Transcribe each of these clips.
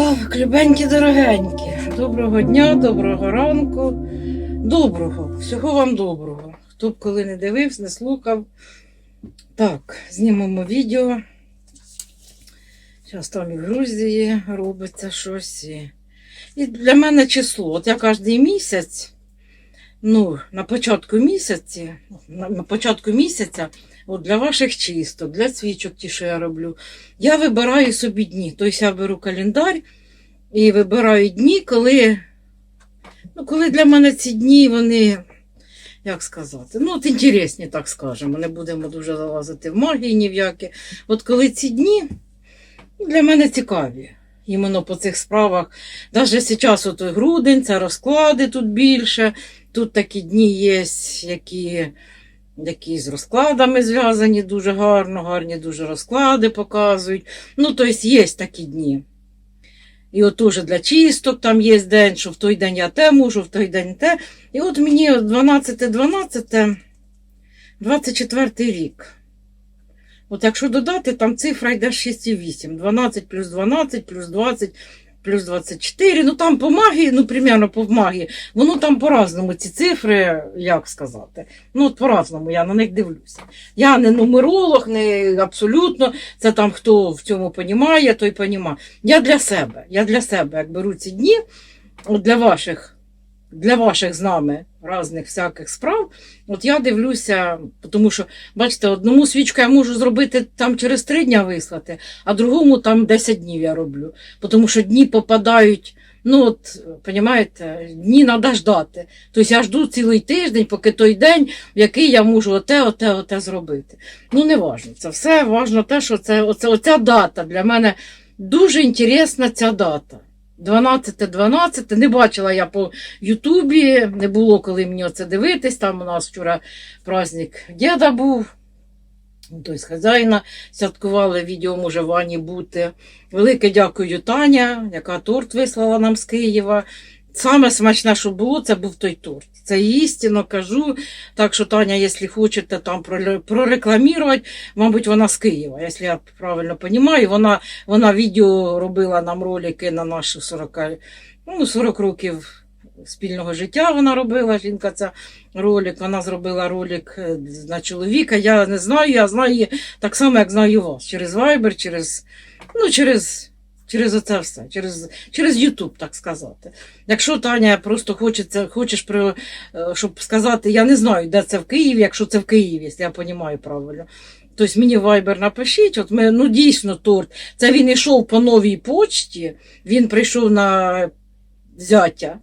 Так, любенькі, дорогенькі, доброго дня, доброго ранку, доброго, всього вам доброго. Хто б коли не дивився, не слухав. Так, знімемо відео. Зараз там і в Грузії робиться щось. І, і для мене число. От я кожен місяць, ну, на початку місяці, на, на початку місяця, от для ваших чисток, для свічок, ті, що я роблю, я вибираю собі дні. Тобто я беру календар і вибираю дні, коли, ну, коли для мене ці дні, вони, як сказати, ну, от інтересні, так скажемо. Не будемо дуже залазити в магії ні в які. От коли ці дні ну, для мене цікаві. Іменно по цих справах. Навіть зараз от грудень, це розклади тут більше. Тут такі дні є, які, які з розкладами зв'язані дуже гарно, гарні дуже розклади показують. Ну, тобто є такі дні. І от теж для чисток там є день, що в той день я те можу, в той день те. І от мені 12-12, 24 рік. От якщо додати, там цифра йде 6,8. 12 плюс 12 плюс 20 плюс 24. Ну там по магії, ну примерно по магії, воно там по-разному ці цифри, як сказати. Ну от по-разному я на них дивлюся. Я не нумеролог, не абсолютно. Це там хто в цьому понімає, той понімає. Я для себе. Я для себе, як беру ці дні, для ваших, для ваших з нами різних всяких справ, от я дивлюся, тому що, бачите, одному свічку я можу зробити там через три дні вислати, а другому там 10 днів я роблю. Тому що дні попадають. Ну, от, понімаєте, дні треба ждати. Тобто я жду цілий тиждень, поки той день, в який я можу оте, оте, оте зробити. Ну, не важно. Це все важно те, що це оце, оця дата для мене дуже інтересна ця дата. 12-12, не бачила я по Ютубі, не було коли мені це дивитись. Там у нас вчора праздник діда був. Тобто хазяїна святкували, відео може Вані бути. Велике дякую Таня, яка торт вислала нам з Києва. Саме смачне, що було, це був той торт. Це істинно кажу. Так що, Таня, якщо хочете там прорекламувати, мабуть, вона з Києва, якщо я правильно розумію. Вона, вона відео робила нам ролики на наші 40, ну, 40 років спільного життя. Вона робила. Жінка ця ролик. Вона зробила ролик е, на чоловіка. Я не знаю, я знаю її так само, як знаю вас. Через Viber, через, ну, через. Через оце все, через, через YouTube, так сказати. Якщо Таня просто хочеться, хочеш про, е, щоб сказати, я не знаю, де це в Києві, якщо це в Києві, якщо я розумію правильно. Тобто мені Viber напишіть, от ми, ну дійсно торт. Це він йшов по новій почті, він прийшов на зятя.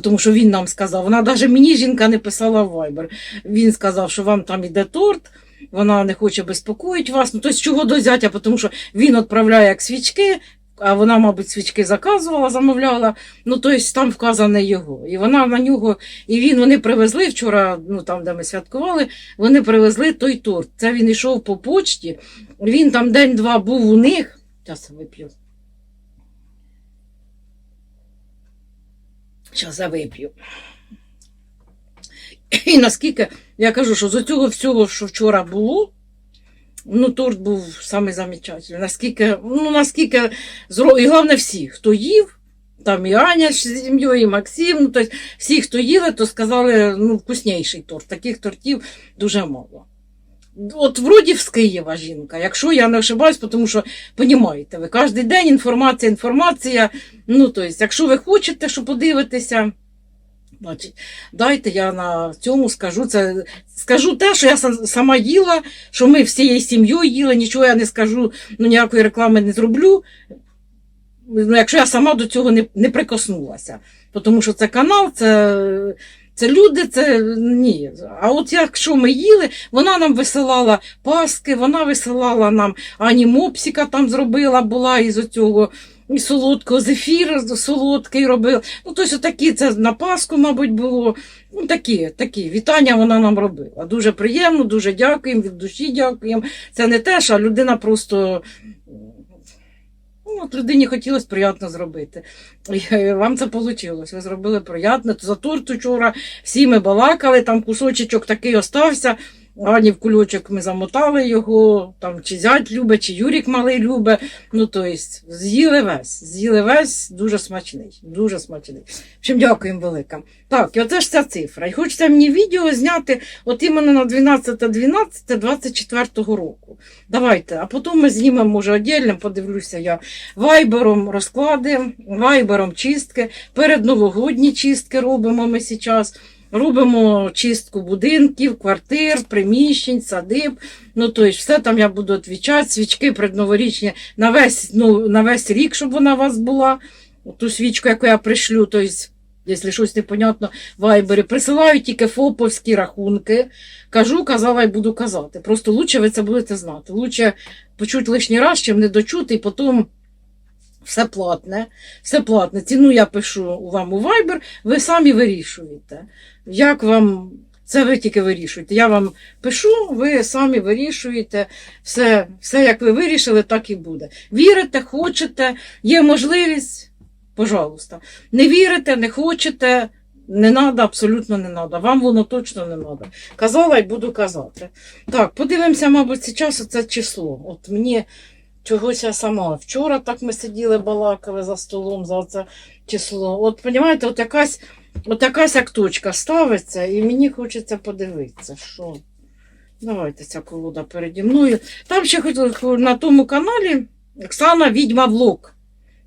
Тому що він нам сказав, вона навіть мені жінка не писала в Viber. Він сказав, що вам там іде торт, вона не хоче безпокоїти вас. Ну, тобто, чого до зятя, тому що він відправляє як свічки, а вона, мабуть, свічки заказувала, замовляла. Ну, тобто там вказане його. І вона на нього, і він вони привезли вчора, ну там, де ми святкували, вони привезли той торт. Це він йшов по почті. Він там день-два був у них. Зараз вип'ю. Зараз вип'ю. І наскільки я кажу, що з цього всього, що вчора було, ну, торт був самий замечательний. Наскільки, ну, наскільки, і головне всі, хто їв, там і Аня з сім'єю, і Максим, ну, тобто всі, хто їли, то сказали, ну, вкусніший торт. Таких тортів дуже мало. От вроді з Києва жінка, якщо я не ошибаюсь, тому що, понімаєте, ви кожен день інформація, інформація. Ну, тобто, якщо ви хочете, що подивитися, значить, дайте я на цьому скажу. Це, скажу те, що я сама їла, що ми всією сім'єю їли, нічого я не скажу, ну ніякої реклами не зроблю. Ну, якщо я сама до цього не, не прикоснулася. Тому що це канал, це, це люди, це ні. А от якщо ми їли, вона нам висилала паски, вона висилала нам Ані Мопсіка там зробила, була із оцього. І солодкого зефір солодкий робила. Ну, тобто такі, це на Пасху, мабуть, було. Ну, такі, такі. Вітання вона нам робила. Дуже приємно, дуже дякуємо, від душі дякуємо. Це не те, що людина просто. Ну, от людині хотілося приємно зробити. І е, вам це вийшло. Ви зробили приємно. За торт вчора всі ми балакали, там кусочок такий остався. Ані в кульочок ми замотали його, там чи зять любить, чи Юрік малий любить. Ну, то з'їли весь. З'їли весь дуже смачний. Дуже смачний. В общем, дякуємо велике. Так, і оце ж ця цифра. І хочеться мені відео зняти от іменно на 12.12.24 року. Давайте, а потім ми знімемо, може, отдельно, подивлюся я вайбером розклади, вайбером чистки, передновогодні чистки робимо ми зараз. Робимо чистку будинків, квартир, приміщень, садиб. Ну, тобто, все там я буду відвічати, свічки предноворічні на весь, ну, на весь рік, щоб вона у вас була. Ту свічку, яку я пришлю, тобто, якщо щось непонятно, вайбері, присилаю тільки фоповські рахунки. Кажу, казала і буду казати. Просто лучше ви це будете знати. Лучше почути лишній раз, чим не дочути, і потім все платне. Все платне. Ціну я пишу вам у Viber, ви самі вирішуєте. Як вам це ви тільки вирішуєте? Я вам пишу, ви самі вирішуєте. Все, все як ви вирішили, так і буде. Вірите, хочете, є можливість, пожалуйста. Не вірите, не хочете. Не треба, абсолютно не треба. Вам воно точно не треба. Казала і буду казати. Так, подивимося, мабуть, зараз це число. От мені чогось я сама. Вчора так ми сиділи, балакали за столом за це число. От, розумієте, от якась, от якась як точка ставиться, і мені хочеться подивитися, що. Давайте ця колода переді мною. Там ще хоч на тому каналі Оксана Відьма Влог.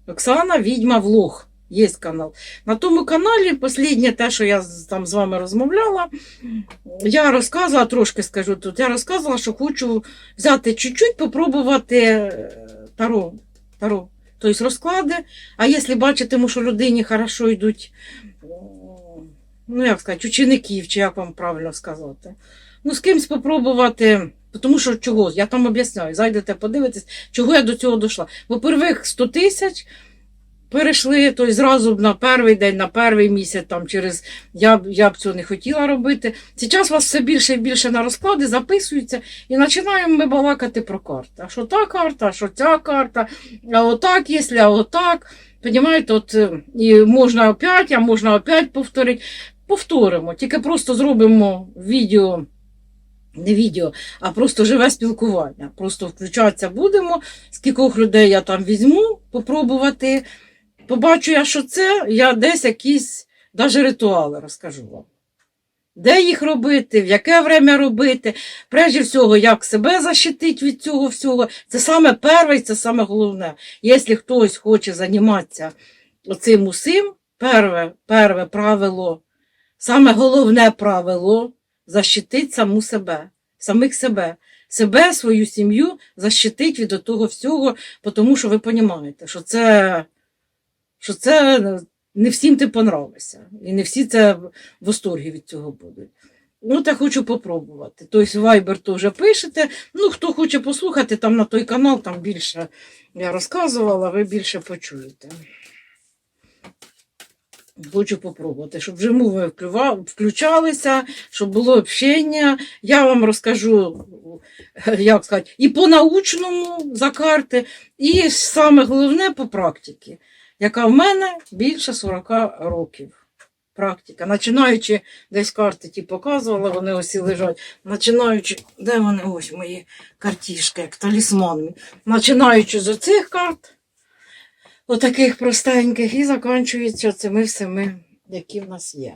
Оксана Відьма Влог. Є канал. На тому каналі, останнє те, що я там з вами розмовляла, я розказувала, трошки скажу тут, я розказувала, що хочу взяти чуть-чуть, попробувати е, таро. таро. Тобто розклади. А якщо бачитиму, що людині хорошо йдуть, ну як сказати, учеників, чи як вам правильно сказати. Ну, з кимось попробувати. Тому що чого? Я там об'ясняю, зайдете, подивитесь, чого я до цього дійшла. По-перше, 100 тисяч перейшли, тобто зразу на перший день, на перший місяць, там через я, б- я б цього не хотіла робити. Зараз вас все більше і більше на розклади записуються, і починаємо ми балакати про карти. А що та карта, а що ця карта, а отак, якщо, а отак. Понімаєте, от і можна опять, а можна опять повторити. Повторимо, тільки просто зробимо відео. Не відео, а просто живе спілкування. Просто включатися будемо. Скількох людей я там візьму, попробувати. Побачу я, що це, я десь якісь навіть ритуали розкажу вам. Де їх робити, в яке время робити. Прежде всього, як себе защитити від цього всього. Це саме перше це саме головне. Якщо хтось хоче займатися оцим усім, перше, перше правило, саме головне правило защитити саму себе, самих себе. Себе, свою сім'ю защитить від того всього, тому що ви розумієте, що це, що це не всім ти понравишся. І не всі це в восторгі від цього будуть. Ну, я хочу попробувати. Тобто, Viber теж пишете. Ну, хто хоче послухати, там на той канал, там більше я розказувала, ви більше почуєте. Хочу попробувати, щоб вжиму ви вклюва- включалися, щоб було общення. Я вам розкажу, як сказати, і по научному за карти, і саме головне по практиці, яка в мене більше 40 років. Практика. Починаючи, десь карти ті показувала, вони ось і лежать. Починаючи, де вони ось мої картішки, як талісман. Починаючи з оцих карт, отаких простеньких, і закінчується цими всіми, які в нас є.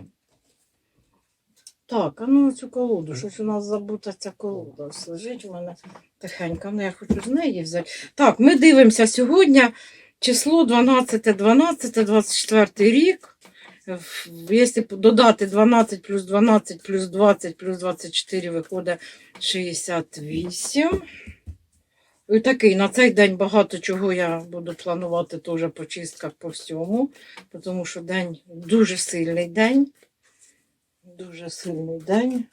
Так, а ну цю колоду, щось у нас забута ця колода. Ось лежить у мене тихенько, ну я хочу з неї взяти. Так, ми дивимося сьогодні число 12, 12, 24 рік. Якщо додати 12 плюс 12 плюс 20 плюс 24 виходить 68. І такий, на цей день багато чого я буду планувати теж по чистках по всьому, тому що день дуже сильний день. Дуже сильний день.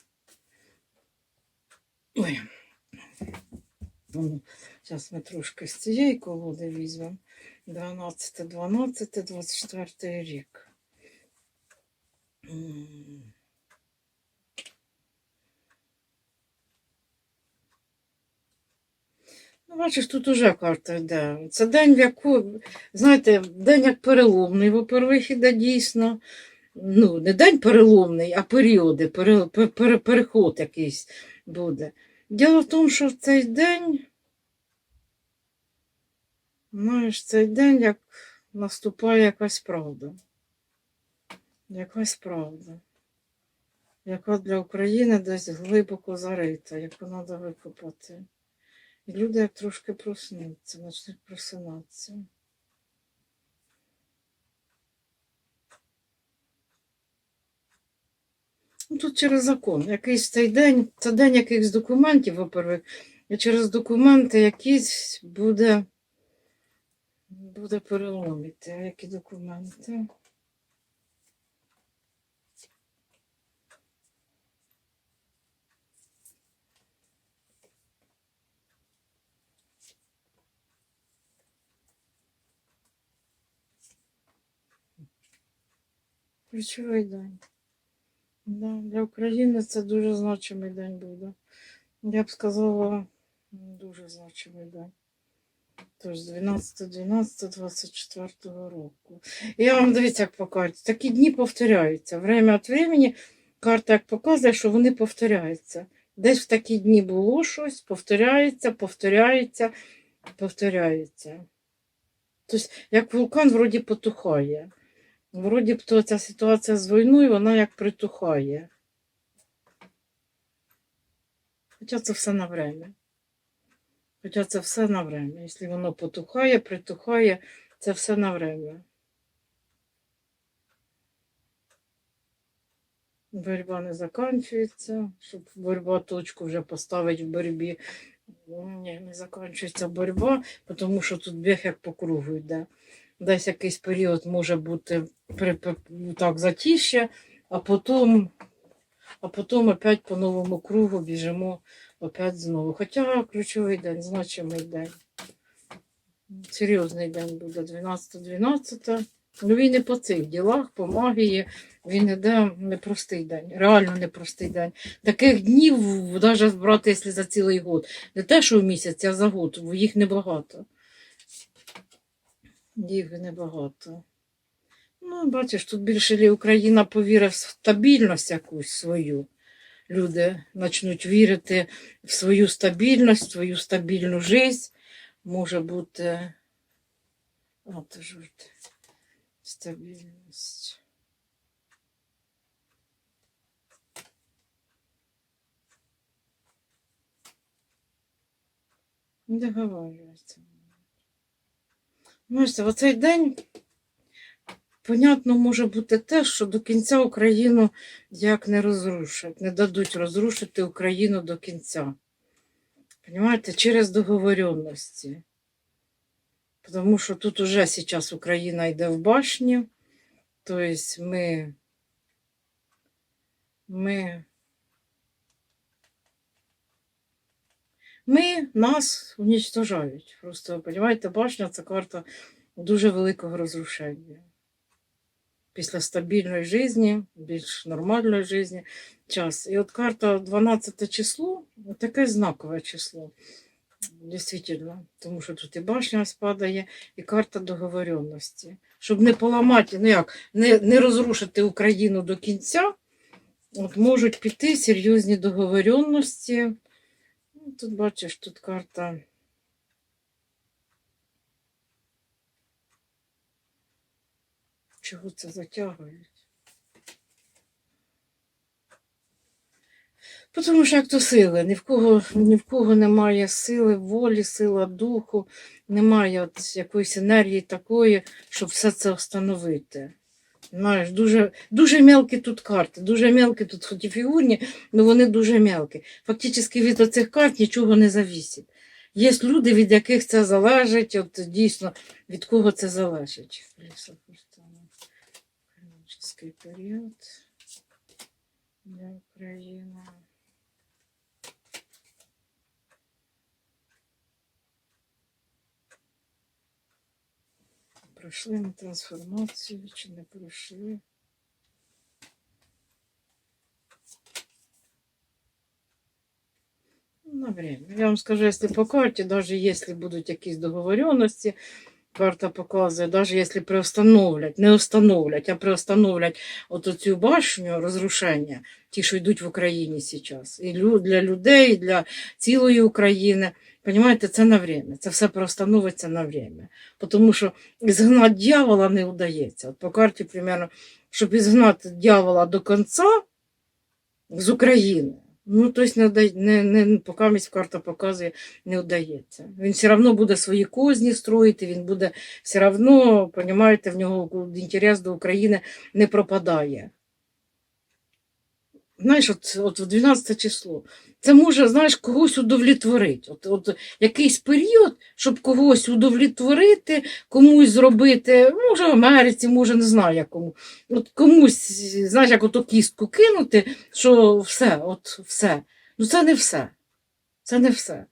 Ой. Зараз ми трошки з цієї колоди візьмемо. 12, 12, 24 рік. Ну, бачиш, тут уже карта йде. Це день, в яку, знаєте, день як переломний, во-первых, іде дійсно. ну, не день переломний, а періоди, пере, пере- переход якийсь буде. Діло в тому, що в цей день, знаєш, цей день як наступає якась правда. Якась правда. Яка для України десь глибоко зарита, яку треба викопати. І люди як трошки проснуться, почнуть просинатися. Ну, Тут через закон. Якийсь цей день, це день якихось документів, во-первых, і через документи якісь буде, буде переломити. А які документи? Ключовий день. Да, для України це дуже значимий день буде. Я б сказала, дуже значимий день. Тож 12-12-24 року. Я вам дивіться, як покажуть. Такі дні повторяються. Время від времени карта як показує, що вони повторяються. Десь в такі дні було щось, повторяється, повторяється, повторяється. Тобто, як вулкан вроді потухає. Вроді б то ця ситуація з війною, вона як притухає. Хоча це все на время. Хоча це все на время. Якщо воно потухає, притухає, це все на время. Борьба не закінчується, щоб борьба точку вже поставити в боротьбі. Ні, не закінчується боротьба, тому що тут біг як по кругу йде. Десь якийсь період може бути при, при, так, затіще, а потім, а потім опять по новому кругу біжимо опять знову. Хоча ключовий день, значимий день. Серйозний день буде 12-12. Ну він і по цих ділах, по магії, він іде непростий день, реально непростий день. Таких днів, навіть брати, якщо за цілий год, не те, що в місяць, а за год, їх небагато. Їх небагато. Ну, бачиш, тут більше Україна повірить в стабільність якусь свою. Люди почнуть вірити в свою стабільність, в свою стабільну життя. Може бути. От. Стабільність. Договарюється. Бачите, в цей день, понятно, може бути те, що до кінця Україну як не розрушать, не дадуть розрушити Україну до кінця. Понимаєте, через договоренності. Тому що тут уже зараз Україна йде в башні, тобто ми, ми, ми нас уничтожають. Просто, понимаєте, башня це карта дуже великого розрушення. Після стабільної житті, більш нормальної житті, час. І от карта 12 число, таке знакове число. Дійсно, тому що тут і башня спадає, і карта договоренності. Щоб не поламати, ну як, не, не розрушити Україну до кінця, от можуть піти серйозні договоренності. Ну, Тут бачиш, тут карта. Чого це затягують? Тому що як то сили, ні в кого, ні в кого немає сили, волі, сила духу, немає от якоїсь енергії такої, щоб все це встановити. Знаєш, дуже, дуже мелкі тут карти, дуже мелкі тут хоч і фігурні, але вони дуже мелкі. Фактично від оцих карт нічого не завісить. Є люди, від яких це залежить, от дійсно від кого це залежить. Хронический період для України. Пройшли ми трансформацію чи не пройшли? На время. Я вам скажу, якщо по карті, навіть якщо будуть якісь договоренності, Карта показує, навіть якщо приостановлять, не остановлять, а приостановлять от цю башню розрушення, ті, що йдуть в Україні зараз, і для людей, і для цілої України. Понимаєте, це на время. Це все приостановиться на время. Тому що ізгнати дьявола не вдається. От по карті, примерно, щоб ізгнати дьявола до кінця з України. Ну, тобто, не, не, не, поки місь карта показує, не вдається. Він все одно буде свої козні строїти, він буде все одно, розумієте, в нього інтерес до України не пропадає. Знаєш, от, от 12 число. Це може, знаєш, когось удовлетворити. От, от якийсь період, щоб когось удовлетворити, комусь зробити, може в Америці, може не знаю якому. От комусь, знаєш, як ото кістку кинути, що все, от все. Ну це не все. Це не все.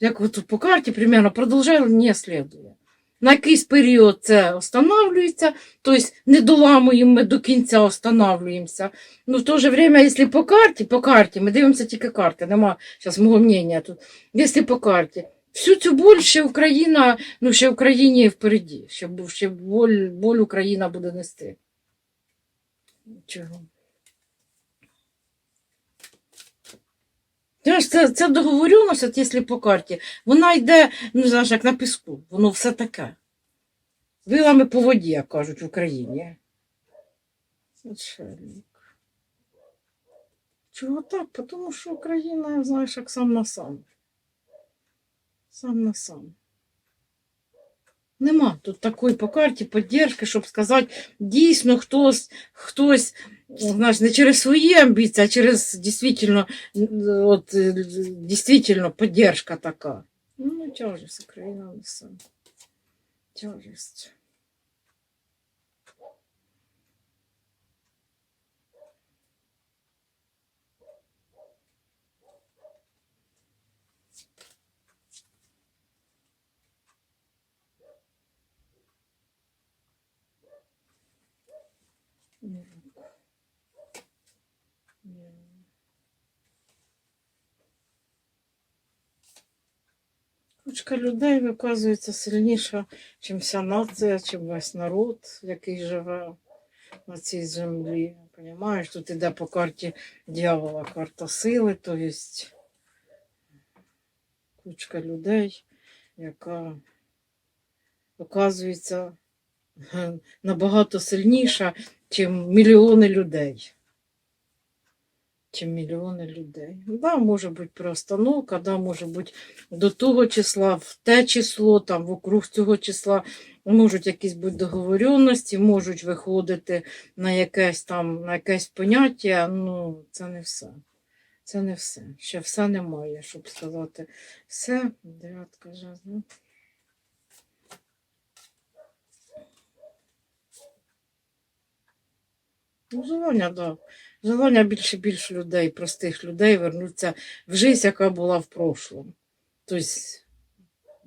Як от по карті, примерно, продовження слідує. На якийсь період це встановлюється, тобто не доламуємо ми до кінця, встановлюємося. Ну, в то же время, якщо по карті, по карті, ми дивимося тільки карти, нема зараз мого мнення тут. Якщо по карті, всю цю боль ще Україна, ну ще Україні впереді, ще, ще боль, боль Україна буде нести. Чого? Знаєш, це, це договорюваність, от якщо по карті, вона йде, ну, знаєш, як на піску, воно все таке. Вилами по воді, як кажуть в Україні. Отшельник. Чого так? Тому що Україна, знаєш, як сам на сам. Сам на сам. Нема тут такої по карті підтримки, щоб сказати, дійсно хтось, хтось, знаєш, не через свої амбіції, а через дійсно, от, дійсно підтримка така. Ну, тяжесть Україна несе. Тяжесть. Кучка людей виказується сильніша, чим вся нація, чим весь народ, який живе на цій землі. Понімаєш, тут іде по карті дьявола карта сили, то є кучка людей, яка оказується набагато сильніша, чим мільйони людей. Чим мільйони людей. Да, може бути приостановка, да, може бути до того числа, в те число, там вокруг цього числа можуть якісь бути договоренності, можуть виходити на якесь там на якесь поняття. Ну, це не все. Це не все. Ще все немає, щоб сказати все. Дев'ятка жезлів. Ну, желання, да. Желання більше більше людей, простих людей вернуться в життя, яка була в прошлом. Тобто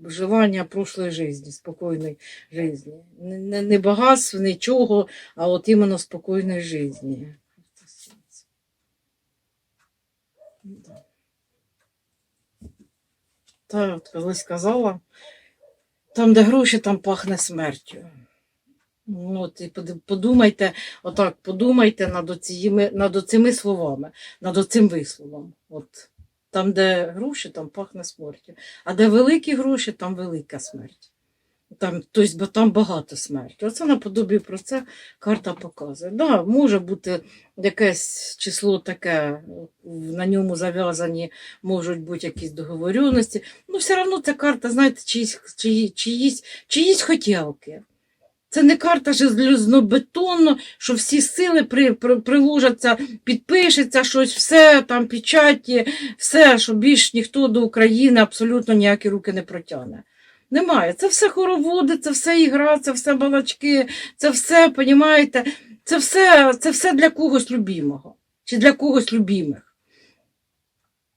желання прошлої житті, спокійної житті. Не, не, не багатств, нічого, а от іменно спокійної житті. Та, от коли сказала, там, де гроші, там пахне смертю. Ну, От, і подумайте, отак, подумайте над оціми, над оцими словами, над оцим висловом. От, там, де гроші, там пахне смертю. А де великі гроші, там велика смерть. Там, тобто, там багато смерті. Оце наподобі про це карта показує. Да, може бути якесь число таке, на ньому зав'язані можуть бути якісь договоренності. Ну, все одно ця карта, знаєте, чиїсь, чиї, чиїсь, чиїсь хотілки. Це не карта железнобетонно, що всі сили при, при, приложаться, підпишеться щось, все там печаті, все, що більш ніхто до України абсолютно ніякі руки не протягне. Немає. Це все хороводи, це все ігра, це все балачки, це все, понімаєте, це все, це все для когось любимого чи для когось любимих.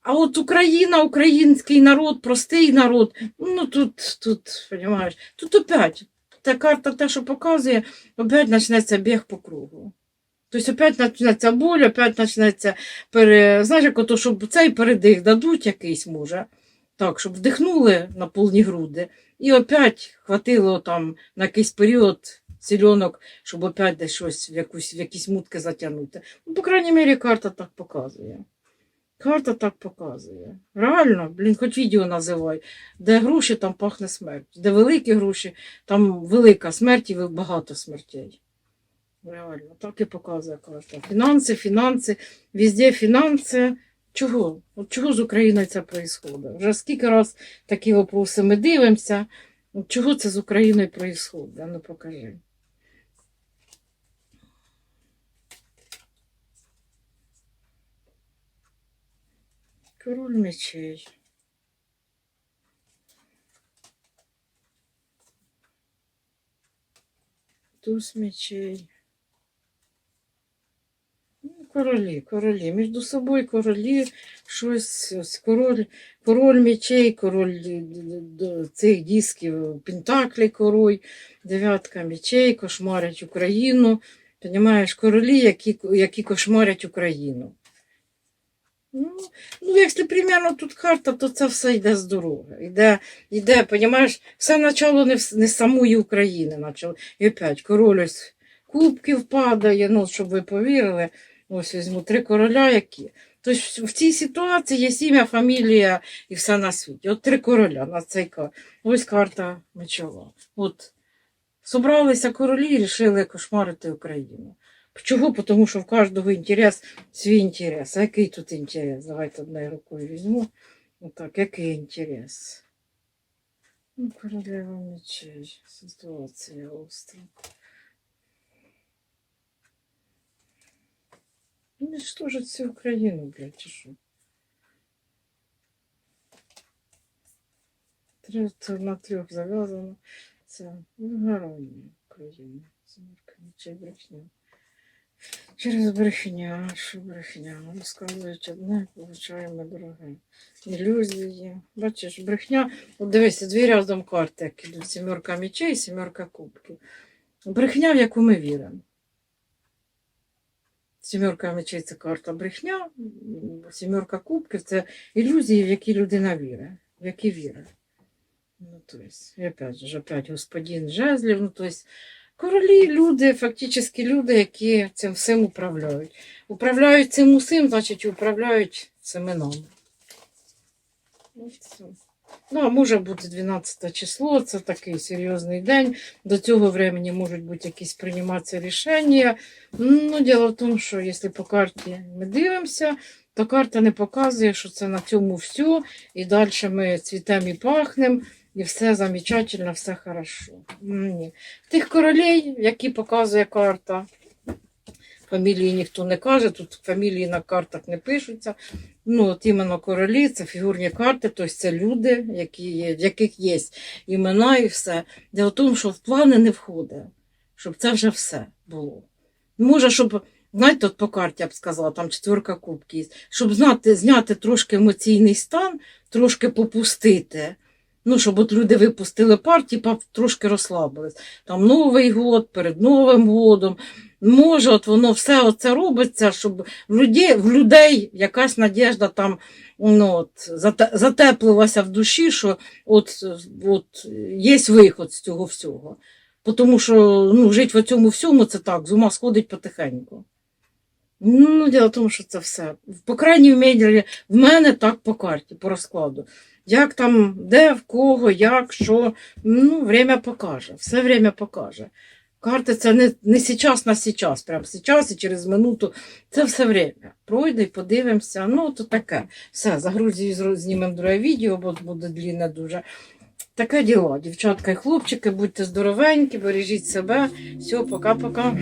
А от Україна, український народ, простий народ, ну тут, тут, понімаєш, тут опять та карта те, що показує, опять почнеться біг по кругу. Тобто опять почнеться боль, опять почнеться пере... знаєш, як ото, щоб цей передих дадуть якийсь, може, так, щоб вдихнули на повні груди І опять хватило там на якийсь період сільонок, щоб опять десь щось в, якусь, в якісь мутки затягнути. Ну, по крайній мірі, карта так показує. Карта так показує. Реально, блін, хоч відео називай. Де гроші, там пахне смерть. Де великі гроші, там велика смерть і багато смертей. Реально, так і показує карта. Фінанси, фінанси, везде фінанси. Чого? От чого з Україною це відбувається? Вже скільки раз такі вопроси ми дивимося. Чого це з Україною відбувається? Ну покажи. Король мечей. Туз мечей. Королі, королі. Між собою королі, щось, ось король, король мечей, король д- д- д- цих дисків, Пентаклі король, дев'ятка мечей, кошмарять Україну. Понімаєш, королі, які, які кошмарять Україну. Ну, ну, якщо примерно тут карта, то це все йде з дороги. Йде, йде, понімаєш, все начало не, не самої України начало. І опять король ось кубків падає, ну, щоб ви повірили. Ось візьму три короля, які. Тобто в цій ситуації є сім'я, фамілія і все на світі. От три короля на цей кар. Ось карта мечова. От собралися королі і вирішили кошмарити Україну. Чого? Тому що в кожного інтерес свій інтерес. А який тут інтерес? Давайте одною рукою візьму. Отак, який інтерес? Ну, королева мечей. Ситуація остра. Ну, що ж всю Україну, блядь, чи що? На трьох зав'язано. Це вигорання України. Смірка мечей брехня. Через брехня, що брехня. Розказують одне, получаємо друге. Ілюзії. Бачиш, брехня. От дивися, дві рядом карти, як ідуть. Сімерка мечей, сімерка кубків. Брехня, в яку ми віримо. Сімерка мечей це карта брехня, сімерка кубків це ілюзії, в які людина вірить, в які вірить. Ну, то есть, опять же, опять господин жезлів, ну, то есть, королі, люди, фактично люди, які цим всім управляють. Управляють цим усім, значить, управляють цими нами. Ну. Ну, а може бути 12 число, це такий серйозний день. До цього времени можуть бути якісь прийматися рішення. Ну, діло в тому, що якщо по карті ми дивимося, то карта не показує, що це на цьому все, і далі ми цвітемо і пахнемо, і все замечательно, все хорошо. Ні. Тих королей, які показує карта, фамілії ніхто не каже, тут фамілії на картах не пишуться. Ну, от іменно королі, це фігурні карти, тобто це люди, які є, в яких є імена і все. Дело в тому, що в плани не входить, щоб це вже все було. Може, щоб, знаєте, от по карті я б сказала, там четверка кубків, щоб знати, зняти трошки емоційний стан, трошки попустити. Ну, щоб от люди випустили партії, типа трошки розслабились. Там Новий год, перед Новим годом. Може, от воно все оце робиться, щоб в людей, в людей якась надіжда там ну, от, затеплилася в душі, що от, от є виход з цього всього. Тому що ну, жити в цьому всьому це так, з ума сходить потихеньку. Ну, діло в тому, що це все. По крайній мірі, в мене так по карті, по розкладу. Як там, де, в кого, як, що, ну, время покаже. Все время покаже. Карти це не, не сейчас на сейчас, прямо сейчас і через минуту. Це все время. Пройде і подивимося. Ну, то таке. Все, загрузію, знімемо друге відео, бо буде длінне дуже. Таке діло, дівчатка і хлопчики, будьте здоровенькі, бережіть себе. Все, пока-пока.